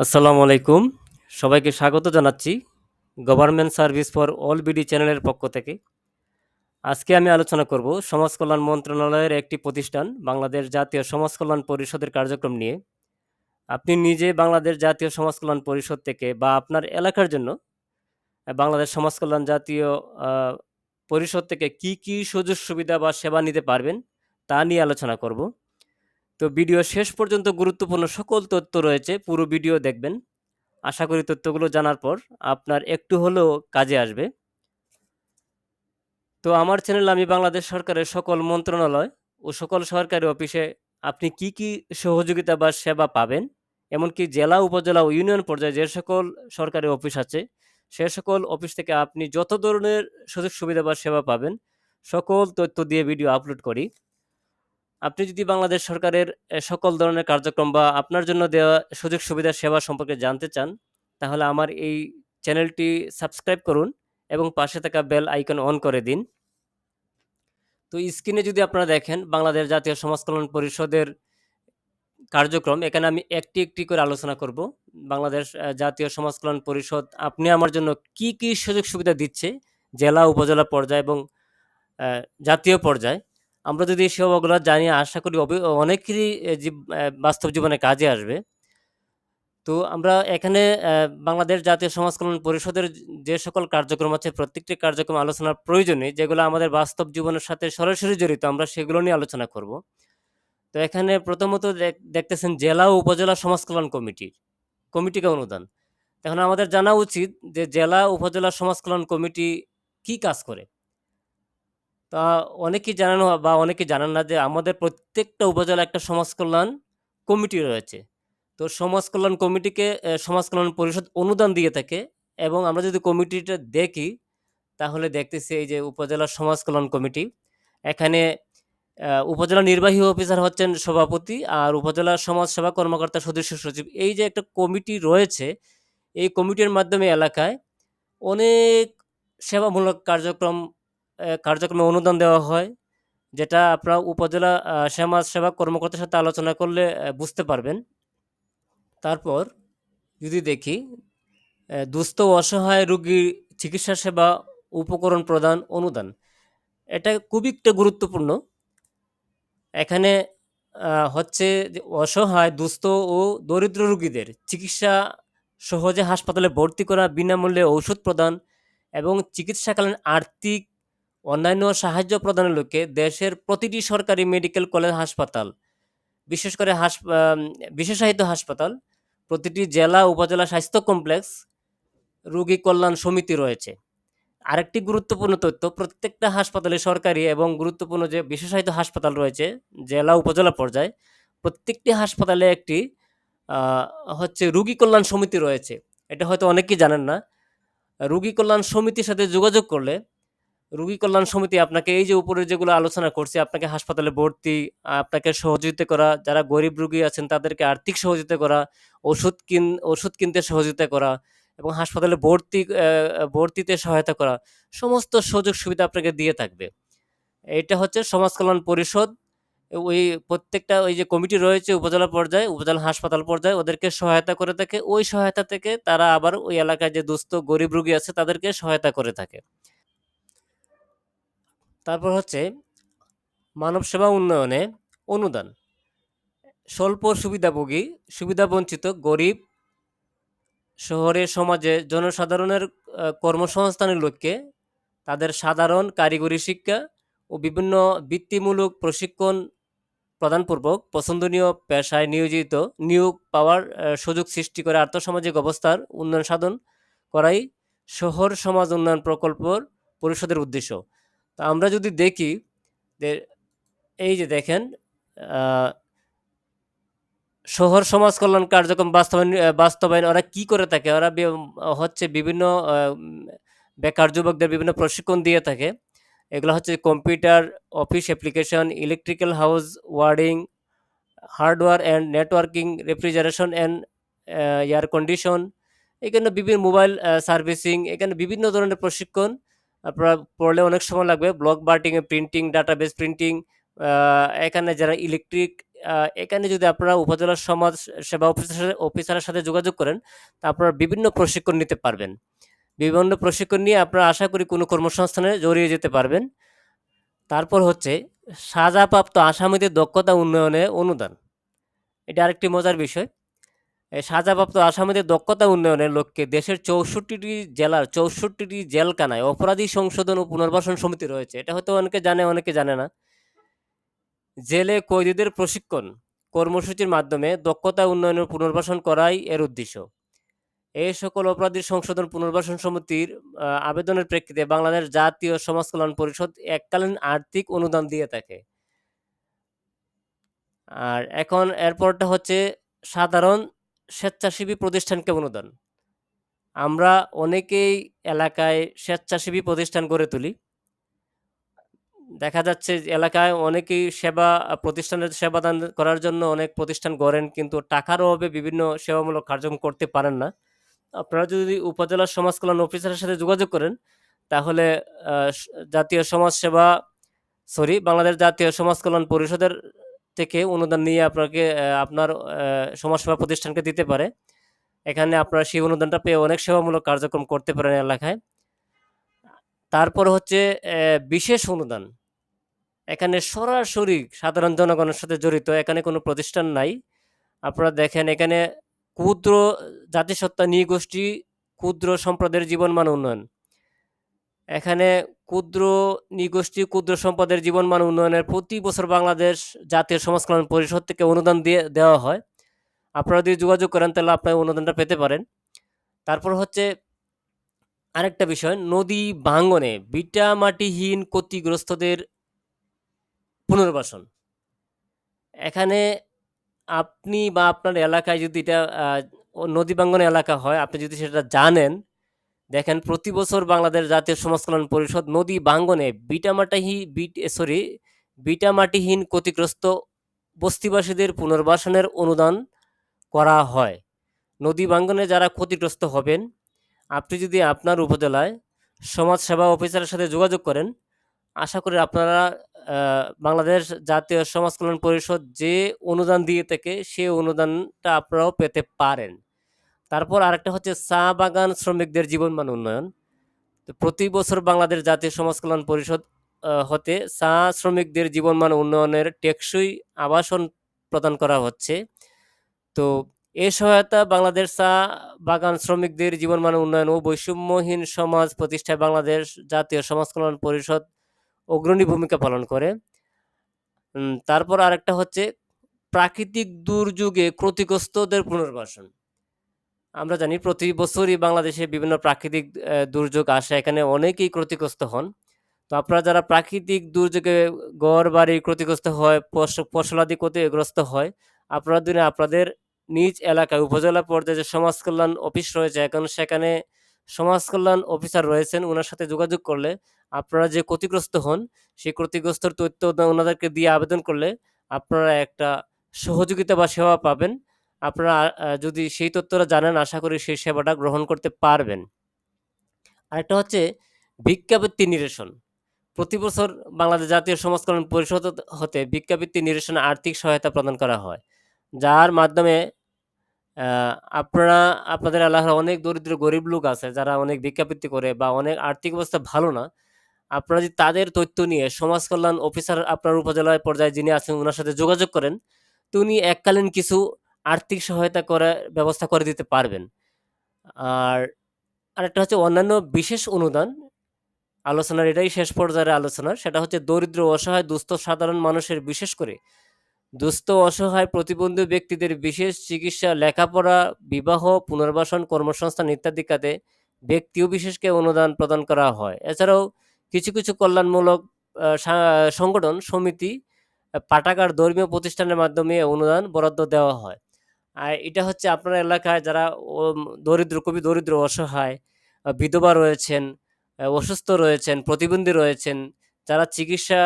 আসসালামু আলাইকুম। সবাইকে স্বাগত জানাচ্ছি government service for all B চ্যানেলের পক্ষ থেকে। আজকে আমি আলোচনা করব সমাজ কল্যাণ মন্ত্রণালয়ের একটি প্রতিষ্ঠান বাংলাদেশ জাতীয় সমাজ কল্যাণ পরিষদের কার্যক্রম নিয়ে। আপনি নিজে বাংলাদেশ জাতীয় সমাজ কল্যাণ পরিষদ থেকে বা আপনার এলাকার জন্য বাংলাদেশ সমাজ কল্যাণ জাতীয় পরিষদ থেকে কি, কি সুযোগ সুবিধা বা সেবা নিতে পারবেন তা নিয়ে আলোচনা করব। তো ভিডিও শেষ পর্যন্ত গুরুত্বপূর্ণ সকল তথ্য রয়েছে। পুরো ভিডিও দেখবেন। আশা করি তথ্যগুলো জানার পর আপনার একটু হলেও কাজে আসবে। তো আমার চ্যানেল আমি বাংলাদেশ সরকারের সকল মন্ত্রণালয় ও সকল সরকারি অফিসে আপনি কি, কি সহযোগিতা বা সেবা পাবেন, এমনকি জেলা, উপজেলা ও ইউনিয়ন পর্যায়ে যে সকল সরকারি অফিস আছে, সে সকল অফিস থেকে আপনি যত ধরনের সুযোগ সুবিধা বা সেবা পাবেন, সকল তথ্য দিয়ে ভিডিও আপলোড করি। আপনি যদি বাংলাদেশ সরকারের সকল ধরনের কার্যক্রম বা আপনার জন্য দেওয়া সুযোগ সুবিধা সেবা সম্পর্কে জানতে চান, তাহলে আমার এই চ্যানেলটি সাবস্ক্রাইব করুন এবং পাশে থাকা বেল আইকন অন করে দিন। তো স্ক্রিনে যদি আপনারা দেখেন বাংলাদেশ জাতীয় সমাজ কল্যাণ পরিষদের কার্যক্রম এখানে আমি একটি, একটি করে আলোচনা করব। বাংলাদেশ জাতীয় সমাজ কল্যাণ পরিষদ আপনি আমার জন্য কি, কি সুযোগ সুবিধা দিচ্ছে জেলা, উপজেলা পর্যায়ে এবং জাতীয় পর্যায়ে। আমরা যদি এই সেবাগুলো জানি আশা করি অনেকেরই বাস্তব জীবনে কাজে আসবে। তো আমরা এখানে বাংলাদেশ জাতীয় সমাজ কল্যাণ পরিষদের যে সকল কার্যক্রম আছে প্রত্যেকটি কার্যক্রম আলোচনার প্রয়োজনে যেগুলো আমাদের বাস্তব জীবনের সাথে সরাসরি জড়িত আমরা সেগুলো নিয়ে আলোচনা করব। তো এখানে প্রথমত দেখ দেখতেছেন জেলা ও উপজেলা সমাজ কল্যাণ কমিটি, কমিটিকে অনুদান। এখন আমাদের জানা উচিত যে জেলা, উপজেলা সমাজ কল্যাণ কমিটি কি কাজ করে? তা অনেকেই জানানো বা অনেকে জানেন না যে আমাদের প্রত্যেকটা উপজেলা একটা সমাজ কল্যাণ কমিটি রয়েছে। তো সমাজ কল্যাণ কমিটিকে সমাজ কল্যাণ পরিষদ অনুদান দিয়ে থাকে এবং আমরা যদি কমিটিটা দেখি তাহলে দেখতেছি এই যে উপজেলা সমাজ কল্যাণ কমিটি। এখানে উপজেলা নির্বাহী অফিসার হচ্ছেন সভাপতি আর উপজেলা সমাজ সেবা কর্মকর্তা সদস্য সচিব। এই যে একটা কমিটি রয়েছে, এই কমিটির মাধ্যমে এলাকায় অনেক সেবামূলক কার্যক্রম কার্যক্রমে অনুদান দেওয়া হয়। যেটা আপনারা উপজেলা সমাজ সেবা কর্মকর্তার সাথে আলোচনা করলে বুঝতে পারবেন। তারপর যদি দেখি দুস্থ অসহায় রোগীর চিকিৎসা সেবা উপকরণ প্রদান অনুদান। এটা খুবই একটা গুরুত্বপূর্ণ। এখানে হচ্ছে যে অসহায়, দুস্থ ও দরিদ্র রোগীদের চিকিৎসা সহজে হাসপাতালে ভর্তি করা, বিনামূল্যে ঔষধ প্রদান এবং চিকিৎসাকালীন আর্থিক অন্যান্য সাহায্য প্রদানের লক্ষ্যে দেশের প্রতিটি সরকারি মেডিকেল কলেজ হাসপাতাল, বিশেষ করে হাস বিশেষায়িত হাসপাতাল, প্রতিটি জেলা, উপজেলা স্বাস্থ্য কমপ্লেক্স, রোগী কল্যাণ সমিতি রয়েছে। আরেকটি গুরুত্বপূর্ণ তথ্য প্রত্যেকটা হাসপাতালে সরকারি এবং গুরুত্বপূর্ণ যে বিশেষায়িত হাসপাতাল রয়েছে জেলা, উপজেলা পর্যায়ে, প্রত্যেকটি হাসপাতালে একটি হচ্ছে রুগী কল্যাণ সমিতি রয়েছে। এটা হয়তো অনেকেই জানেন না। রুগী কল্যাণ সমিতির সাথে যোগাযোগ করলে রোগী কল্যাণ সমিতি আপনাকে এই যে উপরে যেগুলো আলোচনা করছি, আপনাকে হাসপাতালে ভর্তি, আপনাকে সহযোগিতা করা, যারা গরিব রোগী আছেন তাদেরকে আর্থিক সহযোগিতা করা, ওষুধ কিন ওষুধ কিনতে সহযোগিতা করা এবং হাসপাতালে ভর্তি ভর্তিতে সহায়তা করা, সমস্ত সুযোগ সুবিধা আপনাকে দিয়ে থাকবে। এটা হচ্ছে সমাজ কল্যাণ পরিষদ ওই প্রত্যেকটা ওই যে কমিটি রয়েছে উপজেলা পর্যায়ে, উপজেলা হাসপাতাল পর্যায়ে ওদেরকে সহায়তা করে থাকে। ওই সহায়তা থেকে তারা আবার ওই এলাকায় যে দুস্থ গরিব রুগী আছে তাদেরকে সহায়তা করে থাকে। তারপর হচ্ছে মানব সেবা উন্নয়নে অনুদান। স্বল্প সুবিধাভোগী, সুবিধাবঞ্চিত, গরিব, শহরে সমাজে জনসাধারণের কর্মসংস্থানের লক্ষ্যে তাদের সাধারণ কারিগরি শিক্ষা ও বিভিন্ন বৃত্তিমূলক প্রশিক্ষণ প্রদানপূর্বক পছন্দনীয় পেশায় নিয়োজিত নিয়োগ পাওয়ার সুযোগ সৃষ্টি করে আর্থসামাজিক অবস্থার উন্নয়ন সাধন করাই শহর সমাজ উন্নয়ন প্রকল্পর পরিষদের উদ্দেশ্য। তো আমরা যদি দেখি যে এই যে দেখেন শহর সমাজ কল্যাণ কার্যক্রম বাস্তবায়ন বাস্তবায়ন ওরা কি করে থাকে? ওরা হচ্ছে বিভিন্ন বেকার যুবকদের বিভিন্ন প্রশিক্ষণ দিয়ে থাকে। এগুলো হচ্ছে computer, office application, electrical house wording, hardware and networking, refrigeration and air condition. এখানে বিভিন্ন মোবাইল সার্ভিসিং, এখানে বিভিন্ন ধরনের প্রশিক্ষণ আপনারা পড়লে অনেক সময় লাগবে। Block batik, printing, database printing, এখানে যারা ইলেকট্রিক এখানে যদি আপনারা উপজেলা সমাজ সেবা অফিসার অফিসারের সাথে যোগাযোগ করেন, তা আপনারা বিভিন্ন প্রশিক্ষণ নিতে পারবেন। বিভিন্ন প্রশিক্ষণ নিয়ে আপনারা আশা করি কোনো কর্মসংস্থানে জড়িয়ে যেতে পারবেন। তারপর হচ্ছে সাজাপ্রাপ্ত আসামিদের দক্ষতা উন্নয়নে অনুদান। এটা আরেকটি মজার বিষয়। সাজাপ্রাপ্ত আসামিদের দক্ষতা উন্নয়নের লক্ষ্যে দেশের ৬৪টি জেলার ৬৪টি জেলখানায় অপরাধী সংশোধন ও পুনর্বাসন সমিতি রয়েছে। এটা হয়তো অনেকে জানে, অনেকে জানে না। জেলে কয়েদিদের প্রশিক্ষণ কর্মসূচির মাধ্যমে দক্ষতা উন্নয়ন ও পুনর্বাসন করাই এর উদ্দেশ্য। এই সকল অপরাধী সংশোধন পুনর্বাসন সমিতির আবেদনের প্রেক্ষিতে বাংলাদেশ জাতীয় সমাজ কল্যাণ পরিষদ এককালীন আর্থিক অনুদান দিয়ে থাকে। আর এখন এরপরটা হচ্ছে সাধারণ স্বেচ্ছাসেবী প্রতিষ্ঠানকে অনুদান। আমরা অনেকেই এলাকায় স্বেচ্ছাসেবী প্রতিষ্ঠান গড়ে তুলি। দেখা যাচ্ছে এলাকায় অনেকেই সেবা প্রতিষ্ঠানের সেবাদান করার জন্য অনেক প্রতিষ্ঠান গড়েন কিন্তু টাকার অভাবে বিভিন্ন সেবামূলক কার্যক্রম করতে পারেন না। আপনারা যদি উপজেলা সমাজ কল্যাণ অফিসারের সাথে যোগাযোগ করেন, তাহলে জাতীয় সমাজ সেবা সরি বাংলাদেশ জাতীয় সমাজ কল্যাণ পরিষদের থেকে অনুদান নিয়ে আপনাকে আপনার সমাজসেবা প্রতিষ্ঠানকে দিতে পারে। এখানে আপনারা সেই অনুদানটা পেয়ে অনেক সেবামূলক কার্যক্রম করতে পারেন এলাকায়। তারপর হচ্ছে বিশেষ অনুদান। এখানে সরাসরি সাধারণ জনগণের সাথে জড়িত, এখানে কোনো প্রতিষ্ঠান নাই। আপনারা দেখেন এখানে ক্ষুদ্র জাতিসত্তা নৃগোষ্ঠী, ক্ষুদ্র সম্প্রদায়ের জীবনমান উন্নয়ন। এখানে ক্ষুদ্র নৃগোষ্ঠী ক্ষুদ্র সম্পদের জীবনমান উন্নয়নের প্রতি বছর বাংলাদেশ জাতীয় সমাজ কল্যাণ পরিষদ থেকে অনুদান দিয়ে দেওয়া হয়। আপনারা যদি যোগাযোগ করেন তাহলে আপনারা অনুদানটা পেতে পারেন। তারপর হচ্ছে আরেকটা বিষয় নদী ভাঙ্গনে ভিটামাটিহীন ক্ষতিগ্রস্তদের পুনর্বাসন। এখানে আপনি বা আপনার এলাকায় যদি এটা নদী ভাঙ্গন এলাকা হয়, আপনি যদি সেটা জানেন, দেখেন প্রতি বছর বাংলাদেশ জাতীয় সমাজ কল্যাণ পরিষদ নদী বাঙ্গনে ভিটামাটাহি বিট সরি বিটামাটিহীন ক্ষতিগ্রস্ত বস্তিবাসীদের পুনর্বাসনের অনুদান করা হয়। নদী বাঙ্গনে যারা ক্ষতিগ্রস্ত হবেন, আপনি যদি আপনার উপজেলায় সমাজ সেবা অফিসারের সাথে যোগাযোগ করেন, আশা করি আপনারা বাংলাদেশ জাতীয় সমাজ কল্যাণ পরিষদ যে অনুদান দিয়ে থাকে, সে অনুদানটা আপনারাও পেতে পারেন। তারপর আরেকটা হচ্ছে চা বাগান শ্রমিকদের জীবনমান উন্নয়ন। তো প্রতি বছর বাংলাদেশ জাতীয় সমাজ কল্যাণ পরিষদ হতে চা শ্রমিকদের জীবনমান উন্নয়নের টেকসই আবাসন প্রদান করা হচ্ছে। তো এ সহায়তা বাংলাদেশ চা বাগান শ্রমিকদের জীবনমান উন্নয়ন ও বৈষম্যহীন সমাজ প্রতিষ্ঠায় বাংলাদেশ জাতীয় সমাজ কল্যাণ পরিষদ অগ্রণী ভূমিকা পালন করে। তারপর আরেকটা হচ্ছে প্রাকৃতিক দুর্যোগে ক্ষতিগ্রস্তদের পুনর্বাসন। আমরা জানি প্রতি বছরই বাংলাদেশে বিভিন্ন প্রাকৃতিক দুর্যোগ আসে, এখানে অনেকেই ক্ষতিগ্রস্ত হন। তো আপনারা যারা প্রাকৃতিক দুর্যোগে ঘরবাড়ি ক্ষতিগ্রস্ত হয়, ফস ফসলাদি ক্ষতিগ্রস্ত হয়, আপনারা দিনে আপনাদের নিজ এলাকায় উপজেলা পর্যায়ে যে সমাজ কল্যাণ অফিস রয়েছে, এখন সেখানে সমাজ কল্যাণ অফিসার রয়েছেন, ওনার সাথে যোগাযোগ করলে আপনারা যে ক্ষতিগ্রস্ত হন, সেই ক্ষতিগ্রস্তর তথ্য ওনাদেরকে দিয়ে আবেদন করলে আপনারা একটা সহযোগিতা বা সেবা পাবেন। আপনারা যদি সেই তথ্যটা জানেন, আশা করি সেই সেবাটা গ্রহণ করতে পারবেন। আরেকটা হচ্ছে ভিক্ষাবৃত্তি নিরসন। প্রতি বছর বাংলাদেশ জাতীয় সমাজ কল্যাণ পরিষদ হতে ভিক্ষাবৃত্তি নিরসনে আর্থিক সহায়তা প্রদান করা হয়। যার মাধ্যমে আপনারা আপনাদের এলাকার অনেক দরিদ্র গরিব লোক আছে যারা অনেক ভিক্ষাবৃত্তি করে বা অনেক আর্থিক অবস্থা ভালো না। আপনারা যদি তাদের তথ্য নিয়ে সমাজ কল্যাণ অফিসার আপনার উপজেলায় পর্যায়ে যিনি আছেন ওনার সাথে যোগাযোগ করেন, তো উনি এককালীন কিছু আর্থিক সহায়তা করার ব্যবস্থা করে দিতে পারবেন। আর আরেকটা হচ্ছে অন্যান্য বিশেষ অনুদান। আলোচনার এটাই শেষ পর্যায়ের আলোচনা। সেটা হচ্ছে দরিদ্র, অসহায়, দুস্থ সাধারণ মানুষের বিশেষ করে দুস্থ, অসহায়, প্রতিবন্ধী ব্যক্তিদের বিশেষ চিকিৎসা, লেখাপড়া, বিবাহ, পুনর্বাসন, কর্মসংস্থান ইত্যাদি খাতে ব্যক্তিও বিশেষকে অনুদান প্রদান করা হয়। এছাড়াও কিছু, কিছু কল্যাণমূলক সংগঠন, সমিতি, পাঠাগার, ধর্মীয় প্রতিষ্ঠানের মাধ্যমে অনুদান বরাদ্দ দেওয়া হয়। আর এটা হচ্ছে আপনার এলাকায় যারা দরিদ্র, খুবই দরিদ্র, অসহায়, বিধবা রয়েছেন, অসুস্থ রয়েছেন, প্রতিবন্ধী রয়েছেন, যারা চিকিৎসা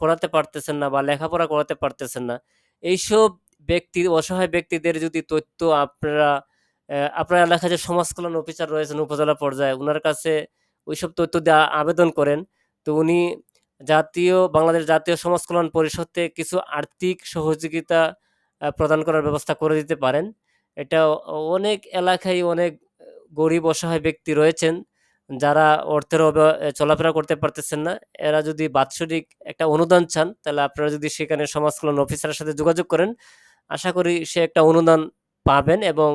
করাতে পারতেছেন না বা লেখাপড়া করাতে পারতেছেন না, এইসব ব্যক্তি অসহায় ব্যক্তিদের যদি তথ্য আপনারা আপনার এলাকায় যে সমাজ কল্যাণ অফিসার রয়েছেন উপজেলা পর্যায়ে, ওনার কাছে ওইসব তথ্য দিয়ে আবেদন করেন, তো উনি জাতীয় বাংলাদেশ জাতীয় সমাজ কল্যাণ পরিষদ থেকে কিছু আর্থিক সহযোগিতা প্রদান করার ব্যবস্থা করে দিতে পারেন। এটা অনেক এলাকায় অনেক গরিব অসহায় ব্যক্তি রয়েছেন, যারা অর্থের চলাফেরা করতে পারতেছেন না। এরা যদি বাৎসরিক একটা অনুদান চান, তাহলে আপনারা যদি সেখানে সমাজ কল্যাণ অফিসারের সাথে যোগাযোগ করেন, আশা করি সে একটা অনুদান পাবেন এবং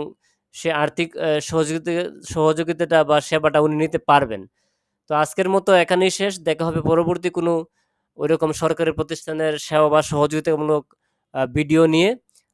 সে আর্থিক সহযোগিতা সহযোগিতাটা বা সেবাটা উনি নিতে পারবেন। তো আজকের মতো এখানেই শেষ। দেখা হবে পরবর্তী কোনো ঐরকম সরকারি প্রতিষ্ঠানের সেবা বা সহযোগিতামূলক ভিডিও নিয়ে।